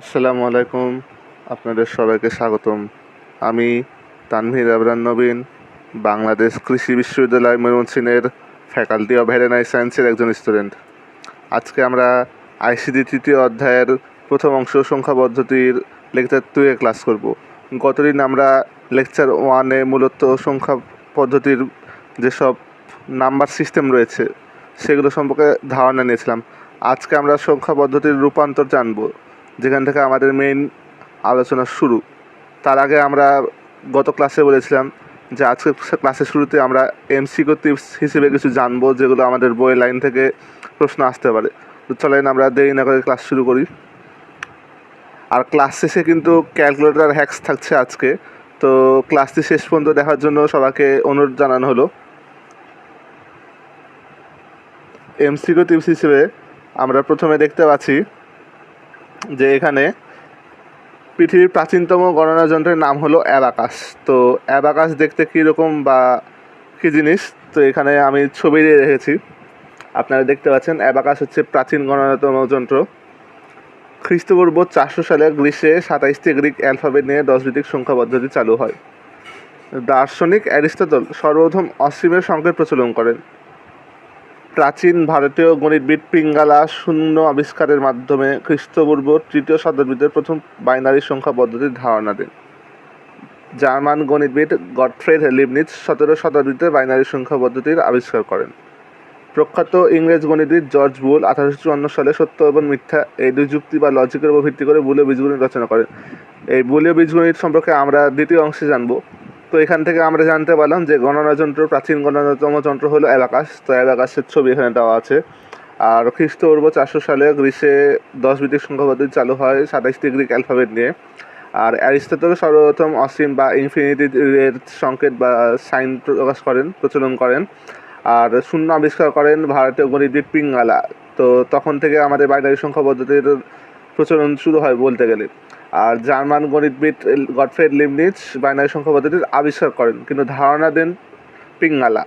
আসসালামু আলাইকুম, আপনাদের সবাইকে স্বাগতম। আমি তানভীর আবরান নবীন, বাংলাদেশ কৃষি বিশ্ববিদ্যালয় ময়মনসিংহের ফ্যাকাল্টি অফ ভেটেনারি সায়েন্সের একজন স্টুডেন্ট। আজকে আমরা আইসিডি তৃতীয় অধ্যায়ের প্রথম অংশ সংখ্যা পদ্ধতির লেকচার টুয়ে ক্লাস করব। গতদিন আমরা লেকচার ওয়ানে মূলত সংখ্যা পদ্ধতির যেসব নাম্বার সিস্টেম রয়েছে, সেগুলো সম্পর্কে ধারণা নিয়েছিলাম। আজকে আমরা সংখ্যা পদ্ধতির রূপান্তর জানব। যেখান থেকে আমাদের মেইন আলোচনা শুরু। তার আগে আমরা গত ক্লাসে বলেছিলাম যে আজকে ক্লাসের শুরুতে আমরা এমসিকিউ টিপস হিসেবে কিছু জানব, যেগুলো আমাদের বইয়ের লাইন থেকে প্রশ্ন আসতে পারে। তো চলেন আমরা দেরি না করে ক্লাস শুরু করি। আর ক্লাস শেষে কিন্তু ক্যালকুলেটর হ্যাক্স থাকছে আজকে। তো ক্লাসটি শেষ পর্যন্ত দেখার জন্য সবাইকে অনুরোধ জানানো হলো। এমসিকিউ টিপস হিসেবে আমরা প্রথমে দেখতে পাচ্ছি যে এখানে পৃথিবীর প্রাচীনতম গণনা যন্ত্রের নাম হলো অ্যাবাকাস। তো অ্যাবাকাস দেখতে কীরকম বা কী জিনিস? তো এখানে আমি ছবি দিয়ে রেখেছি। আপনারা দেখতে পাচ্ছেন, অ্যাবাকাস হচ্ছে প্রাচীন গণনাতম যন্ত্র। খ্রিস্টপূর্ব চারশো সালে গ্রীষ্মে সাতাইশটি গ্রিক অ্যালফাবেট নিয়ে দশ ভিত্তিক সংখ্যা পদ্ধতি চালু হয়। দার্শনিক অ্যারিস্টটল সর্বপ্রথম অসীমের সংকেত প্রচলন করেন। প্রাচীন ভারতীয় গণিতবিদ পিঙ্গালা শূন্য আবিষ্কারের মাধ্যমে খ্রিস্টপূর্ব তৃতীয় শতাব্দীতে প্রথম বাইনারি সংখ্যা পদ্ধতির ধারণা দেন। জার্মান গণিতবিদ গডফ্রেড লিবনিজ সতেরো শতাব্দীতে বাইনারি সংখ্যা পদ্ধতির আবিষ্কার করেন। প্রখ্যাত ইংরেজ গণিতবিদ জর্জ বুল আঠারোশো চুয়ান্ন সালে সত্য এবং মিথ্যা এই দুই যুক্তি বা লজিকের উপর ভিত্তি করে বুলীয় বীজগণিত রচনা করেন। এই বুলীয় বীজগণিত সম্পর্কে আমরা দ্বিতীয় অংশে জানব। তো এখান থেকে আমরা জানতে পারলাম যে গণনা যন্ত্র প্রাচীন গণনাতম যন্ত্র হলো অ্যাবাকাস। তো অ্যাবাকাসের ছবি এখানে দেওয়া আছে। আর খ্রিস্টপূর্ব চারশো সালে গ্রীসে দশ ভিত্তিক সংখ্যা পদ্ধতি চালু হয় সাতাইশটি গ্রিক অ্যালফাবেট নিয়ে। আর অ্যারিস্টটল সর্বপ্রথম অসীম বা ইনফিনিটি সংকেত বা সাইন প্রকাশ করেন, প্রচলন করেন। আর শূন্য আবিষ্কার করেন ভারতীয় গণিতবিদ পিঙ্গালা। তো তখন থেকে আমাদের বাইনারি সংখ্যা পদ্ধতির প্রচলন শুরু হয় বলতে গেলে। আর জার্মান গণিতবিদ গডফ্রেড লিমনিচ বাইনারি সংখ্যা পদ্ধতির আবিষ্কার করেন। কিন্তু ধারণা দেন পিঙ্গালা।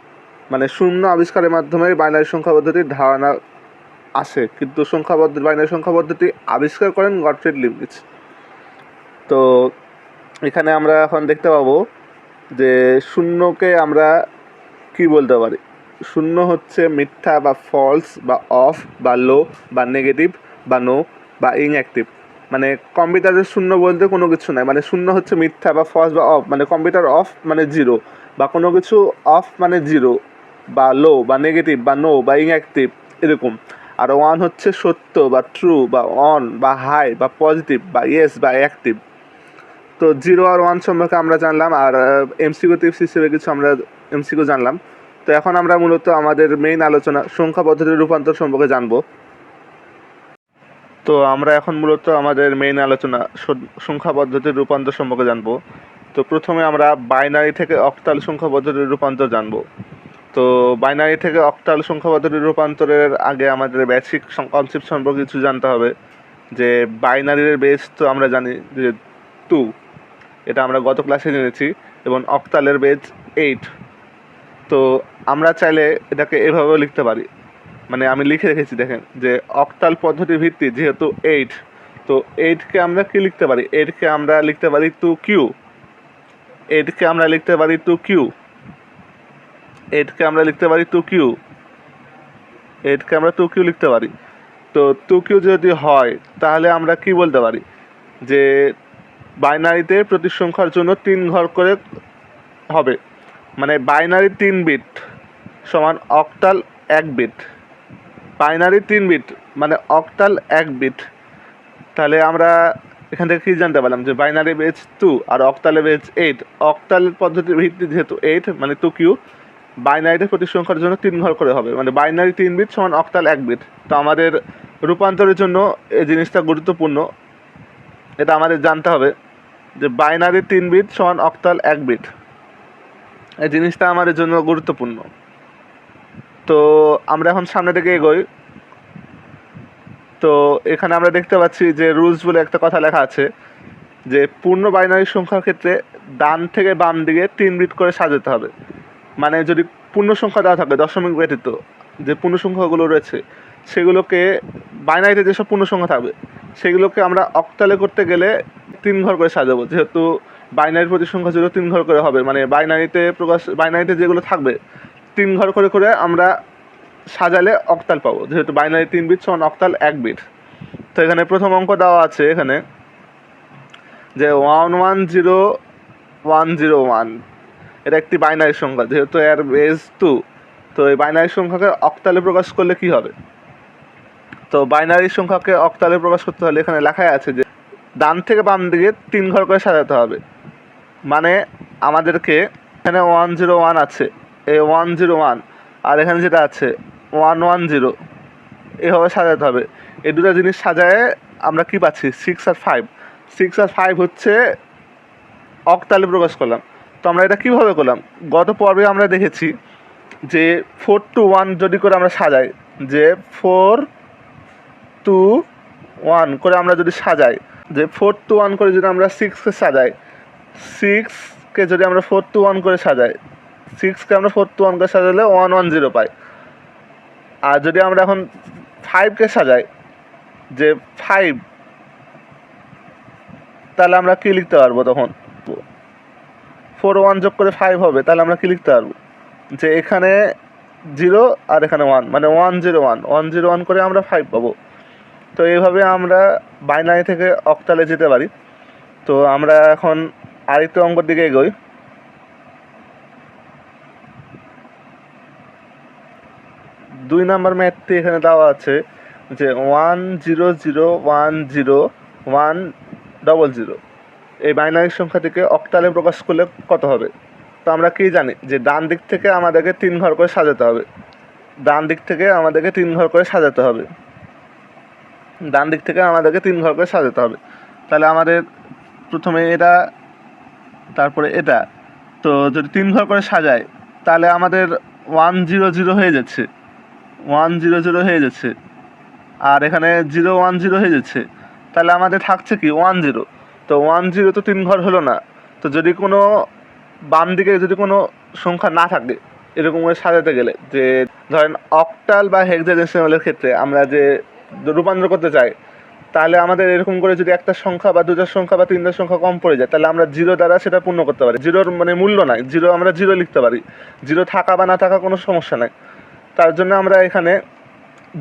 মানে শূন্য আবিষ্কারের মাধ্যমে বাইনারি সংখ্যা পদ্ধতির ধারণা আসে। কিন্তু সংখ্যা পদ্ধতি বাইনারি সংখ্যা পদ্ধতি আবিষ্কার করেন গডফ্রেড লিমনিচ। তো এখানে আমরা এখন দেখতে পাবো যে শূন্যকে আমরা কি বলতে পারি? শূন্য হচ্ছে মিথ্যা বা ফলস বা অফ বা লো বা নেগেটিভ বা নো বা ইনঅ্যাক্টিভ মানে কম্পিউটারের শূন্য বলতে কোনো কিছু নাই। মানে শূন্য হচ্ছে মিথ্যা বা ফলস বা অফ মানে কম্পিউটার অফ মানে জিরো বা কোনো কিছু অফ মানে জিরো বা লো বা নেগেটিভ বা নো বা ইনঅ্যাক্টিভ এরকম। আর ওয়ান হচ্ছে সত্য বা ট্রু বা অন বা হাই বা পজিটিভ বা ইয়েস বা অ্যাক্টিভ তো জিরো আর ওয়ান সম্পর্কে আমরা জানলাম আর এমসিকিউ টিপস হিসেবে কিছু আমরা এমসিকিউ জানলাম। তো এখন আমরা মূলত আমাদের মেইন আলোচনা সংখ্যা পদ্ধতির রূপান্তর সম্পর্কে জানব। তো আমরা এখন মূলত আমাদের মেইন আলোচনা সংখ্যা পদ্ধতির রূপান্তর সম্পর্কে জানব। তো প্রথমে আমরা বাইনারি থেকে অক্টাল সংখ্যা পদ্ধতির রূপান্তর জানব। তো বাইনারি থেকে অক্টাল সংখ্যা পদ্ধতির রূপান্তরের আগে আমাদের বেসিক কনসেপ্ট সম্পর্কে কিছু জানতে হবে। যে বাইনারির বেস তো আমরা জানি যে টু এটা আমরা গত ক্লাসে জেনেছি, এবং অক্টালের বেজ এইট তো আমরা চাইলে এটাকে এভাবেও লিখতে পারি। মানে আমি লিখে রেখেছি, দেখেন, যে অক্টাল পদ্ধতির ভিত্তি যেহেতু এইট তো এইটকে আমরা কি লিখতে পারি? এইটকে আমরা লিখতে পারি টু কিউ এইটকে আমরা লিখতে পারি টু কিউ এইটকে আমরা লিখতে পারি টু কিউ এইটকে আমরা টু কিউ লিখতে পারি। তো টু কিউ যদি হয়, তাহলে আমরা কি বলতে পারি? যে বাইনারিতে প্রতি সংখ্যার জন্য তিন ঘর করে হবে। মানে বাইনারি তিন বিট সমান অক্টাল এক বিট বাইনারি তিন বিট মানে অক্টাল এক বিট তাহলে আমরা এখান থেকে কী জানতে পারলাম যে বাইনারি বেজ টু আর অক্টালে বেজ এইট অক্টাল পদ্ধতির ভিত্তি যেহেতু এইট মানে টু কিউ বাইনারিতে প্রতি সংখ্যার জন্য তিন ঘর করে হবে। মানে বাইনারি তিন বিট সমান অক্টাল এক বিট তো আমাদের রূপান্তরের জন্য এই জিনিসটা গুরুত্বপূর্ণ। এটা আমাদের জানতে হবে যে বাইনারি তিন বিট সমান অক্টাল এক বিট এই জিনিসটা আমাদের জন্য গুরুত্বপূর্ণ। তো আমরা এখন সামনে থেকে এগোই। তো এখানে আমরা দেখতে পাচ্ছি যে রুলস বলে একটা কথা লেখা আছে যে পূর্ণ বাইনারি সংখ্যার ক্ষেত্রে ডান থেকে বাম দিকে তিন বিট করে সাজাতে হবে। মানে যদি পূর্ণ সংখ্যা দেওয়া থাকে, দশমিক ব্যতীত যে পূর্ণ সংখ্যাগুলো রয়েছে, সেগুলোকে বাইনারিতে যেসব পূর্ণ সংখ্যা থাকবে, সেগুলোকে আমরা অক্টালে করতে গেলে তিন ঘর করে সাজাবো। যেহেতু বাইনারির প্রতি সংখ্যা ছিল তিন ঘর করে হবে মানে বাইনারিতে প্রকাশ বাইনারিতে যেগুলো থাকবে তিন ঘর করে করে আমরা সাজালে অক্টাল পাবো। যেহেতু বাইনারি তিন বিট সমান অক্টাল এক বিট তো এখানে প্রথম অঙ্ক দেওয়া আছে এখানে যে one one zero one zero one এটা একটি বাইনারি সংখ্যা, যেহেতু এর বেস টু তো এই বাইনারি সংখ্যাকে অক্টালে প্রকাশ করলে কি হবে? তো বাইনারি সংখ্যাকে অক্টালে প্রকাশ করতে হলে এখানে লেখাই আছে যে ডান থেকে বাম দিকে তিন ঘর করে সাজাতে হবে। মানে আমাদেরকে এখানে ওয়ান জিরো ওয়ান আছে। এই ওয়ান জিরো ওয়ান আর এখানে যেটা আছে ওয়ান ওয়ান জিরো এভাবে সাজাতে হবে। এই দুটো জিনিস সাজায় আমরা কি পাচ্ছি? সিক্স আর ফাইভ সিক্স আর ফাইভ হচ্ছে অক্টালে প্রকাশ করলাম। তো আমরা এটা কীভাবে করলাম? গত পর্বে আমরা দেখেছি যে ফোর টু ওয়ান যদি করে আমরা সাজাই, যে ফোর টু ওয়ান করে আমরা যদি সাজাই, যে ফোর টু ওয়ান করে যদি আমরা সিক্সকে সাজাই সিক্সকে যদি আমরা ফোর টু ওয়ান করে সাজাই সিক্সকে আমরা ফোর টু ওয়ান করে সাজালে ওয়ান ওয়ান জিরো পাই। আর যদি আমরা এখন ফাইভকে সাজাই, যে ফাইভ তাহলে আমরা কী লিখতে পারব তখন? ফোর ওয়ান যোগ করে ফাইভ হবে, তাহলে আমরা কী লিখতে পারব? যে এখানে জিরো আর এখানে ওয়ান মানে one zero one one zero one করে আমরা ফাইভ পাবো। তো এইভাবে আমরা বাইনারি থেকে অক্টালে যেতে পারি। তো আমরা এখন আরেকটু অঙ্কর দিকে এগোই। দুই নাম্বার ম্যাথটি এখানে দেওয়া আছে যে one zero zero one zero one double zero. এই বাইনারি সংখ্যাটিকে অক্টালে প্রকাশ করলে কত হবে? তো আমরা কি জানি? যে ডান দিক থেকে আমাদেরকে তিন ঘর করে সাজাতে হবে। ডান দিক থেকে আমাদেরকে তিন ঘর করে সাজাতে হবে। ডান দিক থেকে আমাদেরকে তিন ঘর করে সাজাতে হবে। তাহলে আমাদের প্রথমে এটা, তারপরে এটা। তো যদি তিন ঘর করে সাজায়, তাহলে আমাদের ওয়ান জিরো জিরো হয়ে যাচ্ছে। ওয়ান জিরো জিরো হয়ে যাচ্ছে। আর এখানে জিরো ওয়ান জিরো হয়ে যাচ্ছে। তাহলে আমাদের থাকছে কি? ওয়ান জিরো তো ওয়ান জিরো তো তিন ঘর হলো না। তো যদি কোনো বাম দিকে যদি কোনো সংখ্যা না থাকে, এরকম করে সাজাতে গেলে, যে ধরেন অক্টাল বা হেক্সাডেসিমালের ক্ষেত্রে আমরা যে রূপান্তর করতে চাই, তাহলে আমাদের এরকম করে যদি একটা সংখ্যা বা দুটার সংখ্যা বা তিনটার সংখ্যা কম পড়ে যায়, তাহলে আমরা জিরো দ্বারা সেটা পূর্ণ করতে পারি। জিরোর মানে মূল্য নাই। জিরো আমরা জিরো লিখতে পারি। জিরো থাকা বা না থাকা কোনো সমস্যা নাই। তার জন্য আমরা এখানে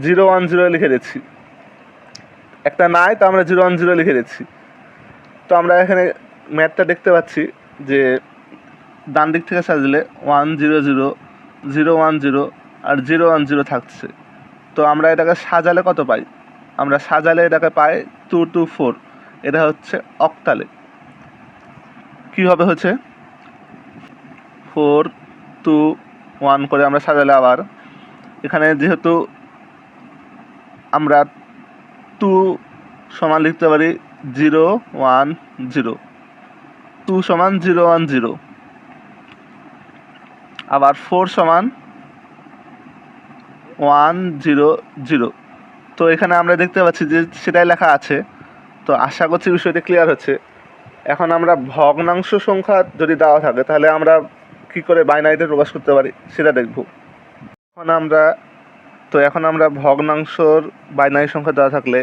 জিরো ওয়ান জিরো লিখে দিচ্ছি। একটা নাই, তো আমরা জিরো ওয়ান জিরো লিখে দিচ্ছি। তো আমরা এখানে ম্যাথটা দেখতে পাচ্ছি যে ডান দিক থেকে সাজলে one zero zero zero one zero আর জিরো ওয়ান জিরো থাকছে। তো আমরা এটাকে সাজালে কত পাই? আমরা সাজালে এটাকে পাই টু টু ফোর এটা হচ্ছে অক্টালে। কীভাবে হচ্ছে? ফোর টু ওয়ান করে আমরা সাজালে আবার এখানে যেহেতু আমরা টু সমান লিখতে পারি জিরো ওয়ান জিরো। টু সমান জিরো ওয়ান জিরো। আবার ফোর সমান ওয়ান জিরো জিরো। তো এখানে আমরা দেখতে পাচ্ছি যে সেটাই লেখা আছে। তো আশা করছি বিষয়টি ক্লিয়ার হচ্ছে। এখন আমরা ভগ্নাংশ সংখ্যা যদি দেওয়া থাকে, তাহলে আমরা কি করে বাইনারিতে প্রকাশ করতে পারি সেটা দেখব। এখন আমরা, তো এখন আমরা ভগ্নাংশর বাইনারি সংখ্যা দেওয়া থাকলে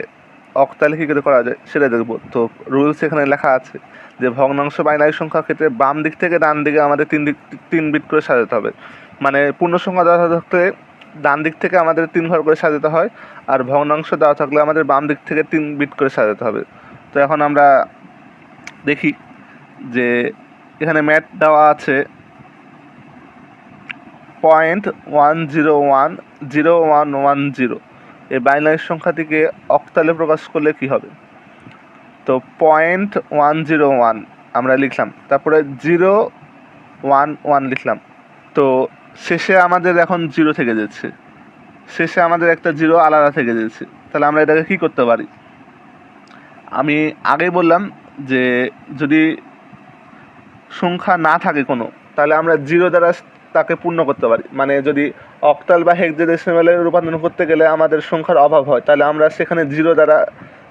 অক্টালে কী করে করা যায় সেটা দেখব। তো রুলস এখানে লেখা আছে যে ভগ্নাংশ বাইনারি সংখ্যার ক্ষেত্রে বাম দিক থেকে ডান দিকে আমাদের তিন দিক, তিন বিট করে সাজাতে হবে। মানে পূর্ণ সংখ্যা দেওয়া থাকলে ডান দিক থেকে আমাদের তিন ঘর করে সাজাতে হয় আর ভগ্নাংশ দেওয়া থাকলে আমাদের বাম দিক থেকে তিন বিট করে সাজাতে হবে। তো এখন আমরা দেখি যে এখানে ম্যাট দেওয়া আছে point one zero one zero one one zero এই বাইনারি সংখ্যাটিকে অক্টালে প্রকাশ করলে কি হবে? তো পয়েন্ট ওয়ান জিরো ওয়ান আমরা লিখলাম। তারপরে জিরো ওয়ান ওয়ান লিখলাম। তো শেষে আমাদের এখন জিরো থেকে যাচ্ছে। শেষে আমাদের একটা জিরো আলাদা থেকে যাচ্ছে। তাহলে আমরা এটাকে কী করতে পারি? আমি আগে বললাম যে যদি সংখ্যা না থাকে কোনো, তাহলে আমরা জিরো দ্বারা তাকে পূর্ণ করতে পারি। মানে যদি অক্টাল বা হেক্সাডেসিমালে রূপান্তর করতে গেলে আমাদের সংখ্যার অভাব হয়, তাহলে আমরা সেখানে জিরো দ্বারা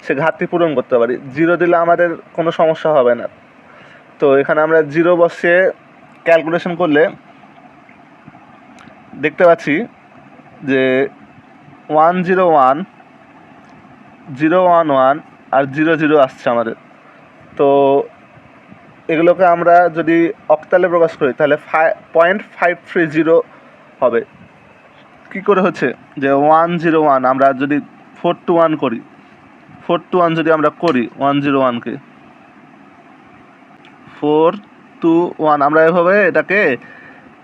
সে ঘাটতি পূরণ করতে পারি। জিরো দিলে আমাদের কোনো সমস্যা হবে না। তো এখানে আমরা জিরো বসিয়ে ক্যালকুলেশন করলে দেখতে পাচ্ছি যে one zero one zero one one আর জিরো জিরো আসছে আমাদের। তো এগুলোকে আমরা যদি অক্টালে প্রকাশ করি, তাহলে পয়েন্ট ফাইভ থ্রি জিরো হবে। কী করে হচ্ছে? যে ওয়ান জিরো ওয়ান আমরা যদি ফোর টু ওয়ান করি ফোর টু ওয়ান যদি আমরা করি ওয়ান জিরো ওয়ানকে ফোর টু ওয়ান আমরা এভাবে এটাকে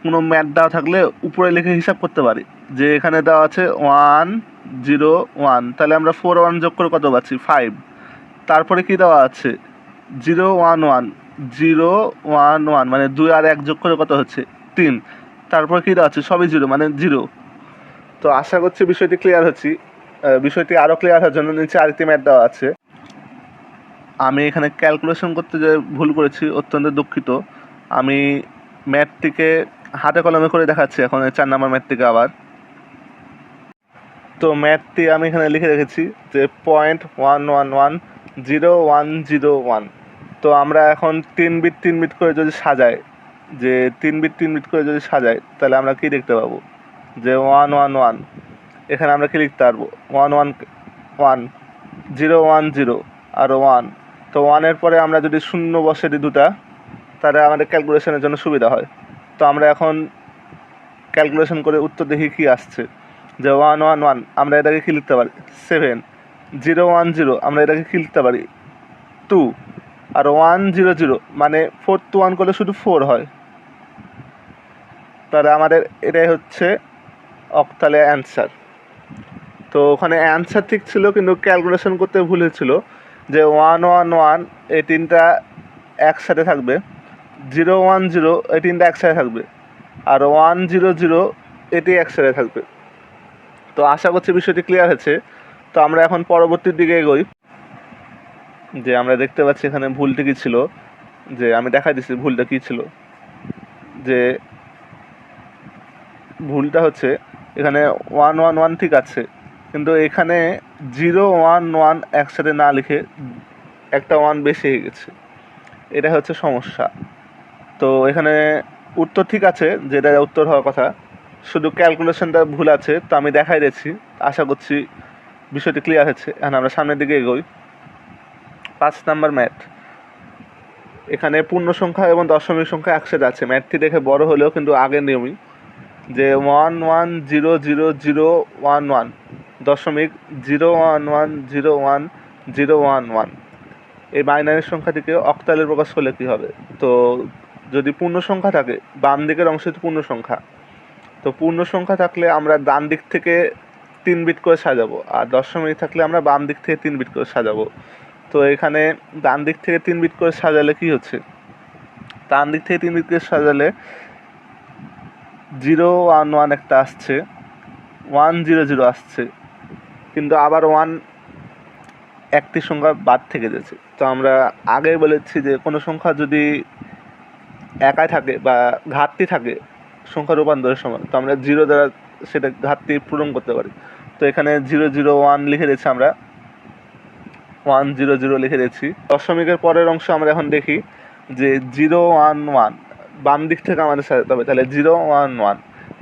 কোনো ম্যাথ দেওয়া থাকলে উপরে লিখে হিসাব করতে পারি, যে এখানে দেওয়া আছে ওয়ান জিরো ওয়ান তাহলে আমরা ফোর ওয়ান যোগ করে কত পাচ্ছি? ফাইভ তারপরে কি দেওয়া আছে? Zero one one, zero one one মানে দুই আর এক যোগ করে কত হচ্ছে? তিন। তারপর কী দেওয়া আছে? সবই জিরো মানে জিরো। তো আশা করছি বিষয়টি ক্লিয়ার হচ্ছি। বিষয়টি আরও ক্লিয়ার হওয়ার জন্য নিচে আরেকটি ম্যাথ দেওয়া আছে। আমি এখানে ক্যালকুলেশন করতে যে ভুল করেছি, অত্যন্ত দুঃখিত। আমি ম্যাথটিকে হাতে কলমে করে দেখাচ্ছি, এখন চার নাম্বার ম্যাথটিকে আবার। তো ম্যাথটি আমি এখানে লিখে রেখেছি যে point one one one zero one zero one. তো আমরা এখন তিন বিট তিন বিট করে যদি সাজাই, যে তিন বিট তিন বিট করে যদি সাজাই, তাহলে আমরা কি দেখতে পাবো? যে ওয়ান ওয়ান ওয়ান। এখানে আমরা কি লিখতে পারব? One one one, zero one, zero আর ওয়ান। তো ওয়ানের পরে আমরা যদি শূন্য বসে দিই দুটা, তাহলে আমাদের ক্যালকুলেশনের জন্য সুবিধা হয়। তো আমরা এখন ক্যালকুলেশন করে উত্তর দেখি কি আসছে। যে ওয়ান ওয়ান ওয়ান, আমরা এটাকে কি লিখতে পারি? সেভেন। জিরো ওয়ান জিরো, আমরা এটাকে লিখতে পারি? টু। আর ওয়ান জিরো জিরো মানে ফোর টু ওয়ান করলে শুধু ফোর হয়। তাহলে আমাদের এটাই হচ্ছে অক্টালে অ্যান্সার। তো ওখানে অ্যান্সার ঠিক ছিল, কিন্তু ক্যালকুলেশন করতে ভুল হয়েছিল যে ওয়ান ওয়ান ওয়ান এই তিনটা একসাথে থাকবে। জিরো ওয়ান জিরো, এই তিনটা একসাথে থাকবে। আর ওয়ান জিরো জিরো, এটি একসাথে থাকবে। তো আশা করছি বিষয়টি ক্লিয়ার হয়েছে। তো আমরা এখন পরবর্তীর দিকে এগোই। যে আমরা দেখতে পাচ্ছি এখানে ভুলটি কী ছিল? যে আমি দেখাই দিচ্ছি ভুলটা কী ছিল। যে ভুলটা হচ্ছে এখানে ওয়ান ওয়ান ওয়ান ঠিক আছে। কিন্তু এখানে জিরো ওয়ান ওয়ান একসাথে না লিখে একটা ওয়ান বেশি হয়ে গেছে। এটা হচ্ছে সমস্যা। তো এখানে উত্তর ঠিক আছে, যেটা উত্তর হওয়ার কথা। শুধু ক্যালকুলেশনটা ভুল আছে, তো আমি দেখাই দিয়েছি আশা করছি বিষয়টি ক্লিয়ার হচ্ছে এখন আমরা সামনের দিকে এগোই। পাঁচ নাম্বার ম্যাথ। এখানে পূর্ণ সংখ্যা এবং দশমিক সংখ্যা একসাথে আছে। ম্যাথটি দেখে বড় হলেও কিন্তু আগের নিয়মই। যে one one zero zero zero one one দশমিক zero one one zero one zero one one এই বাইনারি সংখ্যাটিকে অক্টালে প্রকাশ করলে কী হবে? তো যদি পূর্ণ সংখ্যা থাকে, বাম দিকের অংশ পূর্ণ সংখ্যা। তো পূর্ণ সংখ্যা থাকলে আমরা ডান দিক থেকে তিন বিট করে সাজাবো। আর দশ মিনিট থাকলে আমরা বাম দিক থেকে তিন বিট করে সাজাবো। তো এখানে ডান দিক থেকে তিন বিট করে সাজালে কি হচ্ছে? ডান দিক থেকে তিন বিট করে সাজালে জিরো ওয়ান ওয়ান একটা আসছে। ওয়ান জিরো জিরো আসছে। কিন্তু আবার ওয়ান একটি সংখ্যা বাদ থেকে যাচ্ছে। তো আমরা আগে বলেছি যে কোনো সংখ্যা যদি একাই থাকে বা ঘাটতি থাকে, সংখ্যা রূপান্তরের সময় তো আমরা জিরো দ্বারা সেটা ঘাটতি পূরণ করতে পারি। তো এখানে জিরো জিরো ওয়ান লিখে দিয়েছি আমরা। ওয়ান জিরো জিরো লিখে দিয়েছি। দশমিকের পরের অংশ আমরা এখন দেখি যে জিরো ওয়ান ওয়ান, বাম দিক থেকে আমাদের সাজাতে হবে তাহলে জিরো ওয়ান ওয়ান,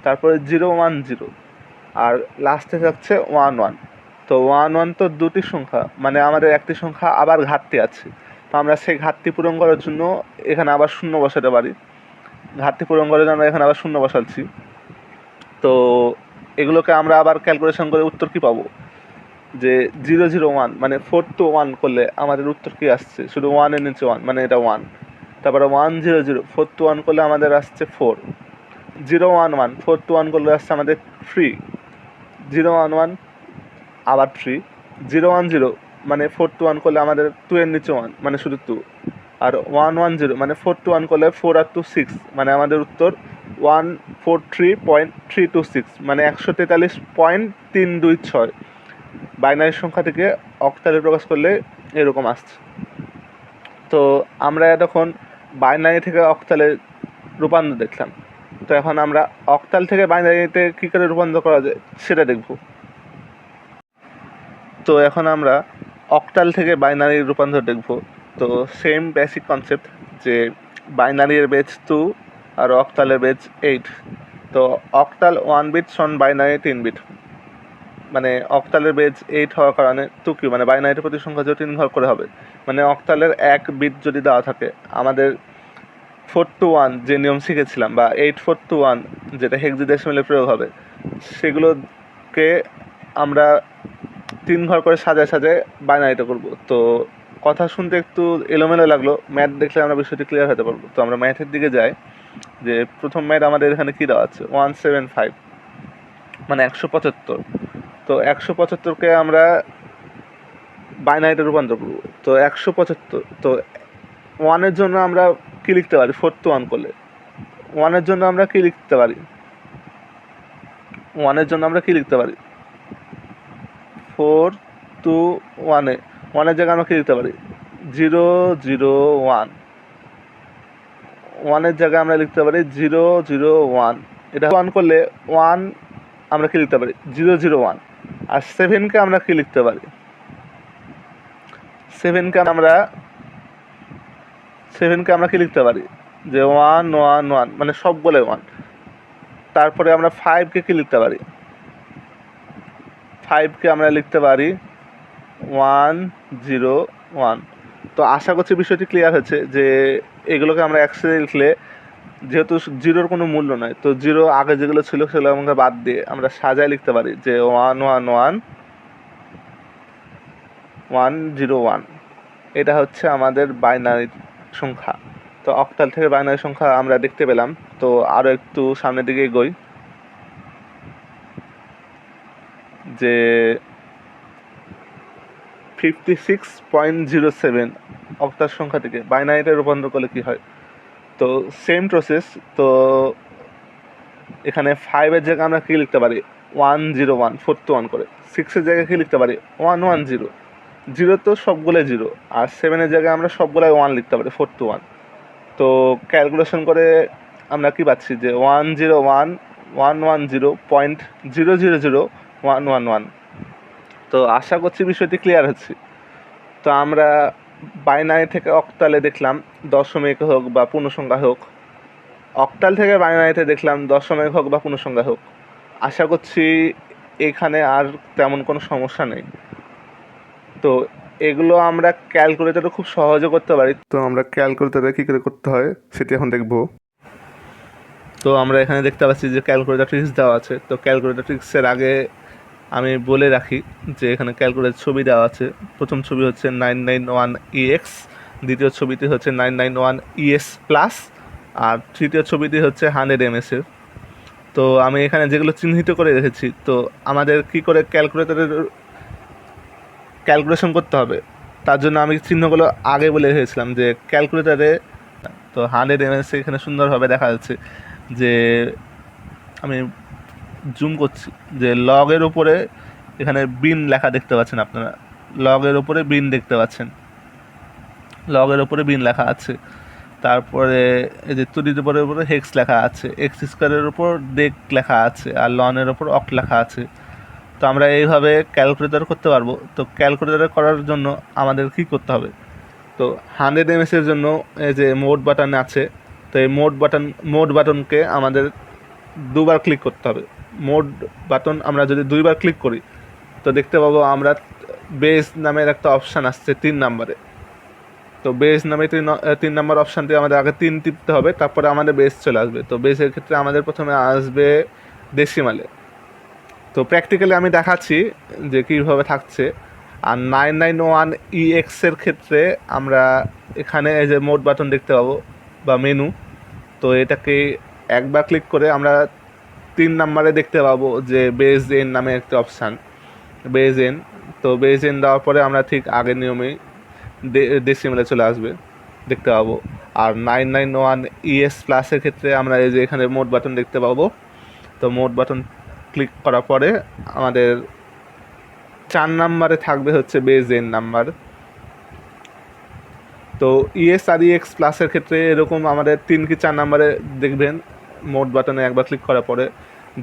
তারপরে জিরো ওয়ান জিরো, আর লাস্টে যাচ্ছে ওয়ান ওয়ান। তো ওয়ান ওয়ান তো দুটি সংখ্যা মানে আমাদের একটি সংখ্যা আবার ঘাটতি আছে। তো আমরা সেই ঘাটতি পূরণ করার জন্য এখানে আবার শূন্য বসাতে পারি। ঘাটতি পূরণ করার জন্য এখানে আবার শূন্য বসাচ্ছি। তো এগুলোকে আমরা আবার ক্যালকুলেশন করে উত্তর কী পাবো? যে জিরো জিরো ওয়ান মানে ফোর টু ওয়ান করলে আমাদের উত্তর কী আসছে? শুধু ওয়ানের নিচে ওয়ান মানে এটা ওয়ান তারপরে one zero zero four two one করলে আমাদের আসছে four zero one one four two one করলে আসছে আমাদের থ্রি জিরো ওয়ান ওয়ান আবার থ্রি জিরো ওয়ান জিরো মানে ফোর টু ওয়ান করলে আমাদের টু এর নিচে ওয়ান মানে শুধু টু আর ওয়ান ওয়ান জিরো মানে ফোর টু ওয়ান করলে ফোর আর টু সিক্স মানে আমাদের উত্তর one four three point three two six মানে একশো তেতাল্লিশ পয়েন্ট তিন দুই ছয়। বাইনারি সংখ্যা থেকে অক্টালে প্রকাশ করলে এরকম আসছে। তো আমরা এতক্ষণ বাইনারি থেকে অক্টালে রূপান্তর দেখলাম। তো এখন আমরা অক্টাল থেকে বাইনারিতে কী করে রূপান্তর করা যায় সেটা দেখব। তো এখন আমরা অক্টাল থেকে বাইনারি রূপান্তর দেখব। তো সেম বেসিক কনসেপ্ট যে বাইনারির বেজ টু আর অক্টালের বেজ এইট তো অক্টাল ওয়ান বিট সন বাইনারি তিন বিট মানে অক্টালের বেজ এইট হওয়ার কারণে টুকিউ মানে বাইনারির প্রতি সংখ্যা যদি তিন ঘর করে হবে। মানে অক্টালের এক বিট যদি দেওয়া থাকে, আমাদের ফোর টু ওয়ান যে নিয়ম শিখেছিলাম বা এইট ফোর টু ওয়ান যেটা হেক্সিডেসিমেলে প্রয়োগ হবে, সেগুলোকে আমরা তিন ঘর করে সাজায় সাজায় বাইনারিটা করব। তো কথা শুনতে একটু এলোমেলো লাগল। ম্যাথ দেখলে আমরা বিষয়টি ক্লিয়ার হতে পারব। তো আমরা ম্যাথের দিকে যাই, যে প্রথম ম্যাথ আমাদের এখানে কী দেওয়া আছে? ওয়ান সেভেন ফাইভ মানে একশো পঁচাত্তর। তো একশো পঁচাত্তরকে আমরা বাইনারিতে রূপান্তর করব। তো একশো পঁচাত্তর, তো ওয়ানের জন্য আমরা কী লিখতে পারি? ফোর টু ওয়ান করলে। ওয়ানের জন্য আমরা কী লিখতে পারি? ওয়ানের জন্য আমরা কী লিখতে পারি? ফোর টু ওয়ানে ওয়ানের জায়গায় আমরা কী লিখতে পারি? Zero zero, one. ওয়ানের জায়গায় আমরা লিখতে পারি জিরো জিরো, ওয়ান। এটা ওয়ান করলে ওয়ান আমরা কী লিখতে পারি? Zero zero, one. আর সেভেনকে আমরা কী লিখতে পারি? সেভেনকে আমরা সেভেনকে আমরা কী লিখতে পারি? যে ওয়ান ওয়ান ওয়ান মানে সবগুলো ওয়ান তারপরে আমরা ফাইভকে কী লিখতে পারি? ফাইভকে আমরা লিখতে পারি ওয়ান জিরো ওয়ান। তো আশা করছি বিষয়টি ক্লিয়ার হচ্ছে যে এগুলোকে আমরা একসাথে লিখলে যেহেতু জিরোর কোনো মূল্য নয়, তো জিরো আগে যেগুলো ছিল সেগুলো আমাকে বাদ দিয়ে আমরা সাজায় লিখতে পারি যে one one one one zero one. এটা হচ্ছে আমাদের বাইনারি সংখ্যা। তো অক্টাল থেকে বাইনারি সংখ্যা আমরা দেখতে পেলাম। তো আরও একটু সামনের দিকে এগোই। যে fifty six point zero seven octal সংখ্যা থেকে বাইনারিতে রূপান্তর করলে কী হয়? তো সেম প্রসেস তো এখানে ফাইভের জায়গায় আমরা কী লিখতে পারি? One zero one four two one করে সিক্সের জায়গায় কী লিখতে পারি? ওয়ান ওয়ান জিরো জিরো তো সবগুলোই জিরো আর সেভেনের জায়গায় আমরা সবগুলোই ওয়ান লিখতে পারি ফোর টু ওয়ান তো ক্যালকুলেশন করে আমরা কি পাচ্ছি যে one zero one one one zero point zero zero zero one one one তো আশা করছি বিষয়টি ক্লিয়ার হচ্ছে। তো আমরা বাইনারি থেকে অক্টালে দেখলাম দশমিক হোক বা পূর্ণসংখ্যা হোক। অক্টাল থেকে বাইনারিতে দেখলাম দশমিক হোক বা পূর্ণসংখ্যা হোক। আশা করছি এখানে আর তেমন কোনো সমস্যা নেই। তো এগুলো আমরা ক্যালকুলেটারে খুব সহজে করতে পারি। তো আমরা ক্যালকুলেটারে কী করে করতে হয় সেটি এখন দেখব। তো আমরা এখানে দেখতে পাচ্ছি যে ক্যালকুলেটার ট্রিক্স দেওয়া আছে। তো ক্যালকুলেটার ট্রিক্সের আগে আমি বলে রাখি যে এখানে ক্যালকুলেটার ছবি দেওয়া আছে। প্রথম ছবি হচ্ছে নাইন নাইন ওয়ান ইএক্স দ্বিতীয় ছবিটি হচ্ছে nine nine one ES plus আর তৃতীয় ছবিটি হচ্ছে হান্ড্রেড এমএসের তো আমি এখানে যেগুলো চিহ্নিত করে রেখেছি, তো আমাদের কি করে ক্যালকুলেটরের ক্যালকুলেশন করতে হবে? তার জন্য আমি চিহ্নগুলো আগে বলে রেখেছিলাম যে ক্যালকুলেটারে তো হান্ড্রেড এমএস এখানে সুন্দরভাবে দেখা যাচ্ছে যে আমি জুম করছি, যে লগের উপরে এখানে বিন লেখা দেখতে পাচ্ছেন আপনারা। লগের উপরে বিন দেখতে পাচ্ছেন। লগের উপরে বিন লেখা আছে। তারপরে এই যে তুলির উপরে উপরে হেক্স লেখা আছে। এক্স স্কোয়ারের উপর ডেক লেখা আছে আর লনের উপর অক লেখা আছে। তো আমরা এইভাবে ক্যালকুলেটর করতে পারব। তো ক্যালকুলেটার করার জন্য আমাদের কী করতে হবে? তো হান্ড্রেড এমএসের জন্য এই যে মোড বাটন আছে, তো এই মোড বাটন মোড বাটনকে আমাদের দুবার ক্লিক করতে হবে। মোড বাটন আমরা যদি দুইবার ক্লিক করি, তো দেখতে পাবো আমরা বেস নামের একটা অপশান আসছে তিন নাম্বারে তো বেস নামে তিন তিন নাম্বার অপশানটি আমাদের আগে তিন টিপতে হবে, তারপরে আমাদের বেস চলে আসবে। তো বেসের ক্ষেত্রে আমাদের প্রথমে আসবে ডেসিমালে তো প্র্যাকটিক্যালি আমি দেখাচ্ছি যে কীভাবে থাকছে। আর নাইন নাইন ওয়ান ইএক্সের ক্ষেত্রে আমরা এখানে এই যে মোড বাটন দেখতে পাবো, বা মেনু তো এটাকে একবার ক্লিক করে আমরা তিন নাম্বারে দেখতে পাবো যে বেজ এন নামে একটা অপশান বেজ এন তো বেজ এন দেওয়ার পরে আমরা ঠিক আগের নিয়মেই ডেসিমেলে চলে আসবে, দেখতে পাবো। আর নাইন নাইন ওয়ান ইএস প্লাসের ক্ষেত্রে আমরা এই যে এখানে মোট বাটন দেখতে পাবো। তো মোট বাটন ক্লিক করার পরে আমাদের চার নাম্বারে থাকবে হচ্ছে বেজ এন নাম্বার। তো ইএস আর ইএক্স প্লাসের ক্ষেত্রে এরকম আমাদের তিন কি চার নাম্বারে দেখবেন মোড বাটনে একবার ক্লিক করার পরে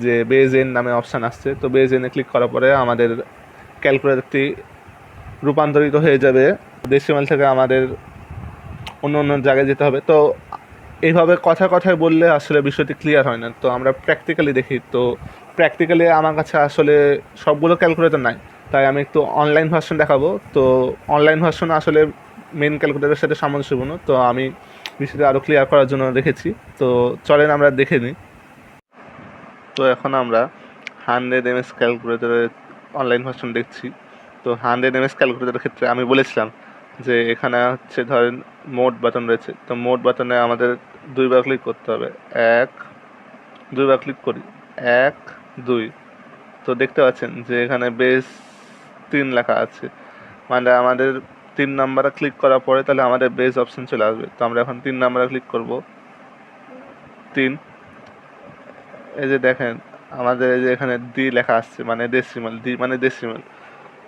যে বেজ এন নামে অপশান আসছে, তো বেজ এনে ক্লিক করার পরে আমাদের ক্যালকুলেটরটি রূপান্তরিত হয়ে যাবে। ডেসিমাল থেকে আমাদের অন্য অন্য জায়গায় যেতে হবে। তো এইভাবে কথা কথায় বললে আসলে বিষয়টি ক্লিয়ার হয় না। তো আমরা প্র্যাকটিক্যালি দেখি, তো প্র্যাকটিক্যালি আমার কাছে আসলে সবগুলো ক্যালকুলেটর নাই। তাই আমি একটু অনলাইন ভার্সন দেখাবো। তো অনলাইন ভার্সন আসলে মেন ক্যালকুলেটরের সাথে সামঞ্জস্যপূর্ণ। তো আমি বিষয়টা আরও ক্লিয়ার করার জন্য রেখেছি তো চলেন আমরা দেখে নিই। তো এখন আমরা হান্ড্রেড এমএস ক্যালকুলেটরের অনলাইন ভার্সন দেখছি। তো হান্ড্রেড এমএস ক্যালকুলেটরের ক্ষেত্রে আমি বলেছিলাম যে এখানে হচ্ছে ধরেন মোড বাটন রয়েছে। তো মোড বাটনে আমাদের দুইবার ক্লিক করতে হবে। এক দুইবার ক্লিক করি। এক, দুই। তো দেখতে পাচ্ছেন যে এখানে বেশ তিন লেখা আছে। মানে আমাদের তিন নাম্বারে ক্লিক করার পরে তাহলে আমাদের বেস অপশন চলে আসবে। তো আমরা এখন তিন নাম্বারে ক্লিক করব। তিন। এই যে দেখেন, আমাদের এই যে এখানে ডি লেখা আসছে মানে ডেসিমাল ডি মানে ডেসিমাল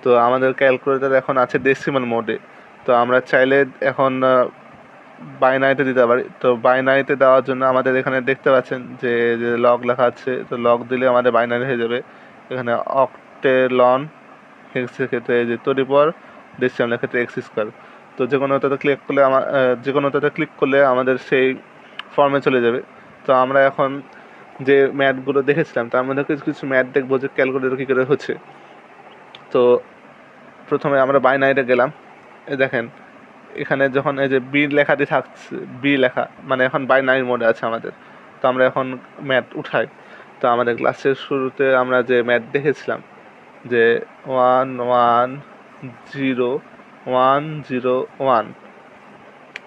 তো আমাদের ক্যালকুলেটর এখন আছে ডেসিমাল মোডে তো আমরা চাইলে এখন বাইনারিতে দিতে পারি। তো বাইনারিতে দেওয়ার জন্য আমাদের এখানে দেখতে পাচ্ছেন যে যে লগ লেখা আছে, তো লগ দিলে আমাদের বাইনারি হয়ে যাবে। এখানে অক্টেলন হেক্সের ক্ষেত্রে যে তৈরি পর ডেসিমালের ক্ষেত্রে এক্স স্কোয়ার তো যে কোনো কোনোটাতে ক্লিক করলে আমার যে কোনোটাতে ক্লিক করলে আমাদের সেই ফর্মে চলে যাবে। তো আমরা এখন যে ম্যাথগুলো দেখেছিলাম, তার মধ্যে কিছু কিছু ম্যাথ দেখব যে ক্যালকুলেটর কী করে হচ্ছে। তো প্রথমে আমরা বাইনারিতে গেলাম। এই দেখেন, এখানে যখন এই যে বি লেখাটি থাকছে বি লেখা মানে এখন বাইনারি মোডে আছে আমাদের। তো আমরা এখন ম্যাথ উঠাই। তো আমাদের ক্লাসের শুরুতে আমরা যে ম্যাথ দেখেছিলাম, যে one one zero one zero one.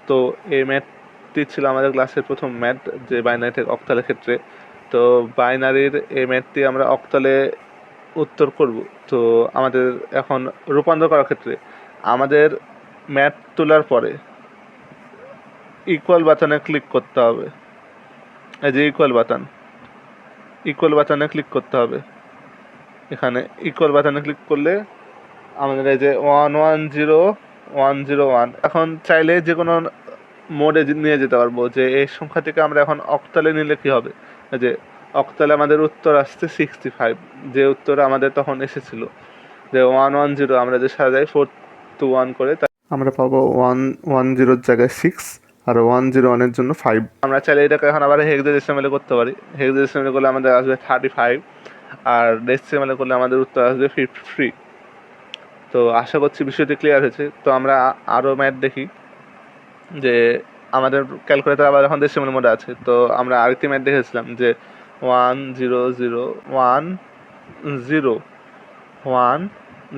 তো এই ম্যাথটি ছিল আমাদের ক্লাসের প্রথম ম্যাথ, যে বাইনারি থেকে অক্টালের ক্ষেত্রে। তো বাইনারির এই ম্যাথটি আমরা অক্টালে উত্তর করব। তো আমাদের এখন রূপান্তর করার ক্ষেত্রে আমাদের ম্যাথ তোলার পরে ইকুয়াল বাটনে ক্লিক করতে হবে। এই যে ইকুয়াল বাটন ইকুয়াল বাটনে ক্লিক করতে হবে। এখানে ইকুয়াল বাটনে ক্লিক করলে আমাদের এই যে one one zero one zero one এখন চাইলে যে কোনো মোডে নিয়ে যেতে পারব যে এই সংখ্যা থেকে আমরা এখন অক্টালে নিলে কী হবে? এই যে অক্টালে আমাদের উত্তর আসছে সিক্সটি ফাইভ যে উত্তর আমাদের তখন এসেছিল। যে ওয়ান ওয়ান জিরো আমরা যে সাজাই ফোর টু ওয়ান করে আমরা পাবো ওয়ান ওয়ান জিরোর জায়গায় সিক্স আর ওয়ান জিরো ওয়ানের জন্য ফাইভ আমরা চাইলে এটাকে এখন আবার হেক্সাডেসিমেলে করতে পারি। হেক্সাডেসিমেলে করলে আমাদের আসবে থার্টি ফাইভ আর ডেসিমেলে করলে আমাদের উত্তর আসবে ফিফটি থ্রি তো আশা করছি বিষয়টি ক্লিয়ার হয়েছে। তো আমরা আরও ম্যাথ দেখি যে আমাদের ক্যালকুলেটার আবার এখন ডেসিমেল মোডে আছে। তো আমরা আরেকটি ম্যাথ দেখেছিলাম যে one zero zero one zero one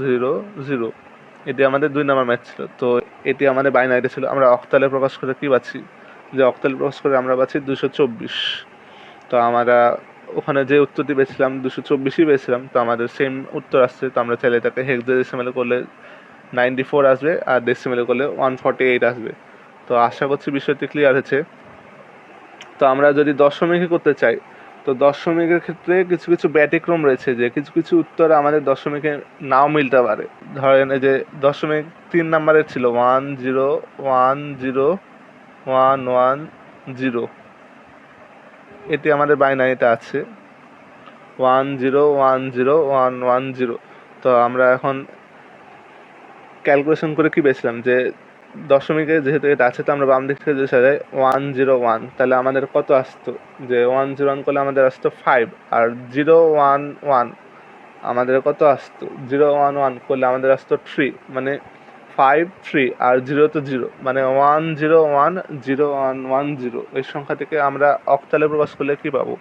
zero zero এটি আমাদের দুই নম্বর ম্যাথ ছিল। তো এটি আমাদের বাইনারিতে ছিল। আমরা অক্তালে প্রকাশ করে কী পাচ্ছি? যে অক্তালে প্রকাশ করে আমরা পাচ্ছি দুশো চব্বিশ। তো আমরা ওখানে যে উত্তরটি পেয়েছিলাম দুশো চব্বিশই পেয়েছিলাম তো আমাদের সেম উত্তর আসছে, তো আমরা চাইলে এটাকে হেক্সাডেসিমেলে করলে নাইনটি ফোর আসবে আর ডেসিমেলে করলে ওয়ান ফর্টি এইট আসবে। তো আশা করছি বিষয়টি ক্লিয়ার হয়েছে। তো আমরা যদি দশমিকে করতে চাই, তো দশমিকের ক্ষেত্রে কিছু কিছু ব্যতিক্রম রয়েছে যে কিছু কিছু উত্তর আমাদের দশমিকে নাও মিলতে পারে। ধরেন এই যে দশমিক তিন নাম্বারের ছিল one zero one zero one one zero এটি আমাদের বাইনারিতে আছে। One zero one zero one one zero তো আমরা এখন ক্যালকুলেশন করে কি পেয়েছিলাম যে দশমিকে যেহেতু এটা আছে, তো আমরা বাম দিক থেকে যদি সাজাই ওয়ান জিরো ওয়ান তাহলে আমাদের কত আসতো? যে ওয়ান জিরো ওয়ান করলে আমাদের আসতো ফাইভ আর জিরো ওয়ান ওয়ান আমাদের কত আসতো? জিরো ওয়ান ওয়ান করলে আমাদের আসতো থ্রি মানে ফাইভ থ্রি আর জিরো তো জিরো মানে one zero one zero one one zero এই সংখ্যা থেকে আমরা অক্টালে প্রকাশ করলে কী পাবো?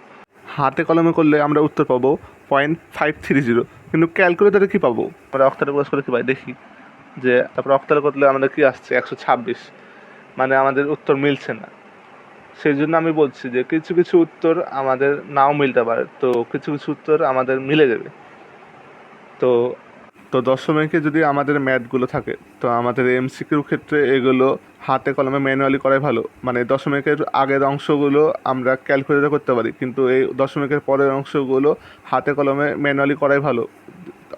হাতে কলমে করলে আমরা উত্তর পাবো পয়েন্ট ফাইভ থ্রি জিরো কিন্তু ক্যালকুলেটারে কী পাবো? আমরা অক্টালে প্রকাশ করলে কী পাই? দেখি, যে তারপর অক্টালে করলে আমাদের কী আসছে? একশো ছাব্বিশ মানে আমাদের উত্তর মিলছে না। সেই জন্য আমি বলছি যে কিছু কিছু উত্তর আমাদের নাও মিলতে পারে, তো কিছু কিছু উত্তর আমাদের মিলে যাবে। তো তো দশমিকে যদি আমাদের ম্যাথগুলো থাকে, তো আমাদের এমসিকিউর ক্ষেত্রে এগুলো হাতে কলমে ম্যানুয়ালি করাই ভালো। মানে দশমিকের আগের অংশগুলো আমরা ক্যালকুলেটর করতে পারি, কিন্তু এই দশমিকের পরের অংশগুলো হাতে কলমে ম্যানুয়ালি করাই ভালো।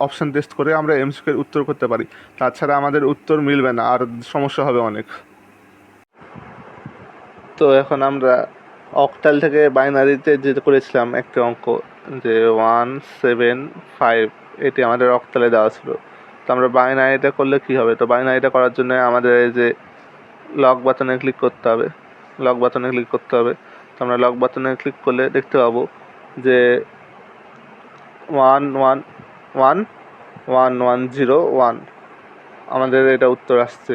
অপশান টেস্ট করে আমরা এমসিকিউর উত্তর করতে পারি। তাছাড়া আমাদের উত্তর মিলবে না, আর সমস্যা হবে অনেক। তো এখন আমরা অকটাল থেকে বাইনারিতে যেটা করেছিলাম একটা অঙ্ক, যে ওয়ান সেভেন ফাইভ এটি আমাদের অক্টালে দেওয়া ছিল। তো আমরা বাইনারিটা করলে কী হবে? তো বাইনারিটা করার জন্য আমাদের এই যে লক বাটনে ক্লিক করতে হবে। লক বাটনে ক্লিক করতে হবে। তো আমরা লক বাটনে ক্লিক করলে দেখতে পাবো যে one one one one one zero one আমাদের এটা উত্তর আসছে।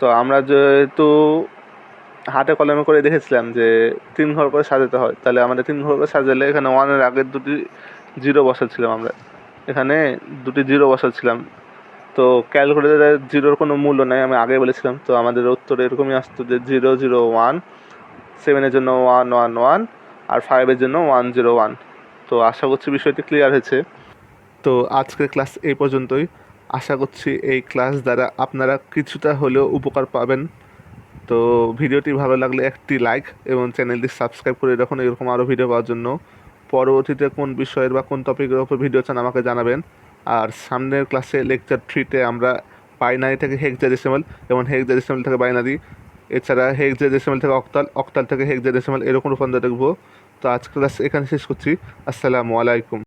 তো আমরা যেহেতু হাতে কলমে করে দেখেছিলাম যে তিন ঘর করে সাজাতে হয়, তাহলে আমাদের তিন ঘর করে সাজালে এখানে ওয়ানের আগের দুটি জিরো বসাচ্ছিলাম আমরা। এখানে দুটি জিরো বসাচ্ছিলাম তো ক্যালকুলেটারে জিরোর কোনো মূল্য নেই, আমি আগে বলেছিলাম। তো আমাদের উত্তর এরকমই আসতো যে জিরো জিরো ওয়ান সেভেনের জন্য ওয়ান ওয়ান ওয়ান আর ফাইভের জন্য ওয়ান জিরো ওয়ান তো আশা করছি বিষয়টি ক্লিয়ার হয়েছে। তো আজকের ক্লাস এই পর্যন্তই। আশা করছি এই ক্লাস দ্বারা আপনারা কিছুটা হলেও উপকার পাবেন। তো ভিডিওটি ভালো লাগলে একটি লাইক এবং চ্যানেলটি সাবস্ক্রাইব করে রাখুন। এরকম আরও ভিডিও পাওয়ার জন্য। পরবর্তীতে কোন বিষয়ের বা কোন টপিকের ওপর ভিডিও চান আমাকে জানাবেন। আর সামনের ক্লাসে লেকচার থ্রিতে আমরা বাইনারি থেকে হেক্সাডেসিমাল যেমন হেক্সাডেসিমাল থেকে বাইনারি এছাড়া হেক্সাডেসিমাল থেকে অক্টাল অক্টাল থেকে হেক্সাডেসিমাল এরকম রূপান্তর দেখব। তো আজকে ক্লাস এখানে শেষ করছি। আসসালামু আলাইকুম।